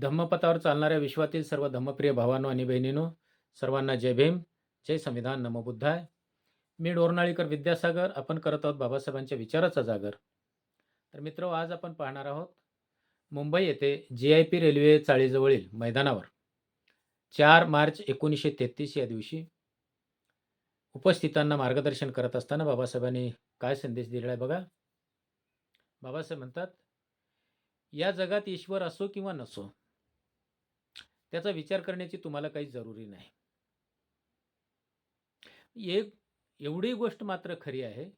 धम्मपथावर चालणाऱ्या विश्वातील सर्व धम्मप्रिय भावानो आणि बहिणीनो सर्वांना जय भीम जय संविधान नमो बुद्धाय. मी डोरनाळीकर विद्यासागर आपण करत आहोत बाबासाहेबांच्या विचाराचा जागर. तर मित्र आज आपण पाहणार आहोत मुंबई येथे जी आय पी रेल्वे चाळीजवळील मैदानावर चार मार्च एकोणीसशे तेहतीस या दिवशी उपस्थितांना मार्गदर्शन करत असताना बाबासाहेबांनी काय संदेश दिलेला आहे बघा. बाबासाहेब म्हणतात या जगात ईश्वर असो किंवा नसो त्याचा विचार करण्याची तुम्हाला काही जरुरी नाही. एक एवढी गोष्ट मात्र खरी आहे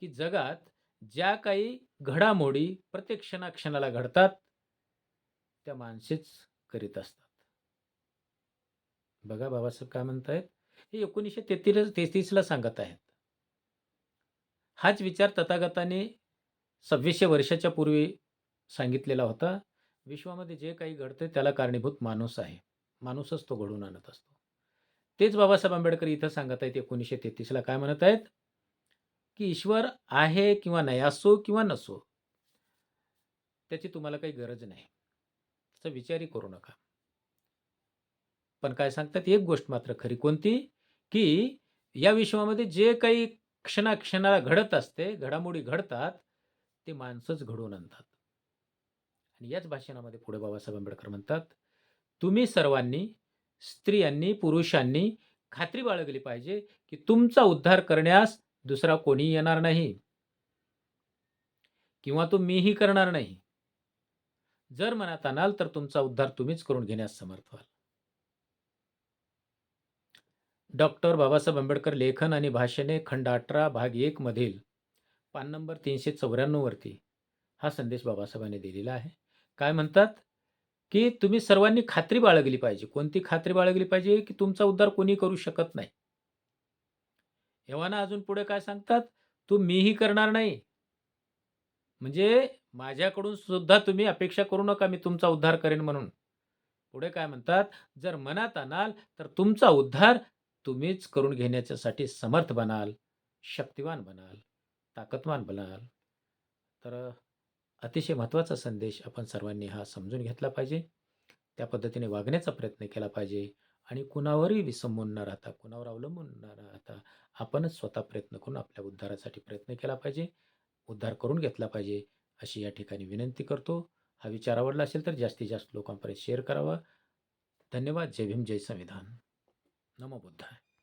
की जगात ज्या काही घडामोडी प्रत्येक क्षणाक्षणाला घडतात त्या माणसेच करीत असतात. बघा बाबासाहेब काय म्हणतायत? हे एकोणीसशे तेहतीस तेहतीसला सांगत आहेत. हाच विचार तथागताने सव्वीसशे वर्षाच्या पूर्वी सांगितलेला होता. विश्वामध्ये जे काही घडतं त्याला कारणीभूत माणूस आहे. माणूसच तो घडून आणत असतो. तेच बाबासाहेब आंबेडकर इथं सांगत आहेत एकोणीसशे तेहतीसला काय म्हणत आहेत? की ईश्वर आहे किंवा नाही असो किंवा नसो त्याची तुम्हाला काही गरज नाही. त्याचा विचारही करू नका. पण काय सांगतात एक गोष्ट मात्र खरी कोणती? की या विश्वामध्ये जे काही क्षणाक्षणाला घडत असते घडामोडी घडतात ते माणसंच घडवून आणतात. आणि याच भाषणामध्ये पुढे बाबासाहेब आंबेडकर म्हणतात तुम्ही सर्वांनी स्त्रियांनी पुरुषांनी खात्री बाळगली पाहिजे की तुमचा उद्धार करण्यास दुसरा कोणी येणार नाही किंवा तो मीही करणार नाही. जर मनात आणाल तर तुमचा उद्धार तुम्हीच करून घेण्यास समर्थ व्हाल. डॉक्टर बाबासाहेब आंबेडकर लेखन आणि भाषणे खंड अठरा भाग एक मधील पान नंबर तीनशे चौऱ्याण्णववरती हा संदेश बाबासाहेबांनी दिलेला आहे. काय म्हणतात? की तुम्ही सर्वांनी खात्री बाळगली पाहिजे. कोणती खात्री बाळगली पाहिजे? की तुमचा उद्धार कोणी करू शकत नाही. एव्हाना अजून पुढे काय सांगतात? तू मीही करणार नाही. म्हणजे माझ्याकडून सुद्धा तुम्ही अपेक्षा करू नका मी तुमचा उद्धार करेन म्हणून. पुढे काय म्हणतात? जर मनात आणाल तर तुमचा उद्धार तुम्हीच करून घेण्याच्यासाठी समर्थ बनाल शक्तिवान बनाल ताकदवान बनाल. तर अतिशय महत्त्वाचा संदेश आपण सर्वांनी हा समजून घेतला पाहिजे. त्या पद्धतीने वागण्याचा प्रयत्न केला पाहिजे आणि कुणावरही विसंबून न राहता कुणावर अवलंबून न राहता आपणच स्वतः प्रयत्न करून आपल्या उद्धारासाठी प्रयत्न केला पाहिजे उद्धार करून घेतला पाहिजे अशी या ठिकाणी विनंती करतो. हा विचार आवडला असेल तर जास्तीत जास्त लोकांपर्यंत शेअर करावा. धन्यवाद. जय भीम. जय संविधान. नमो बुद्धाय.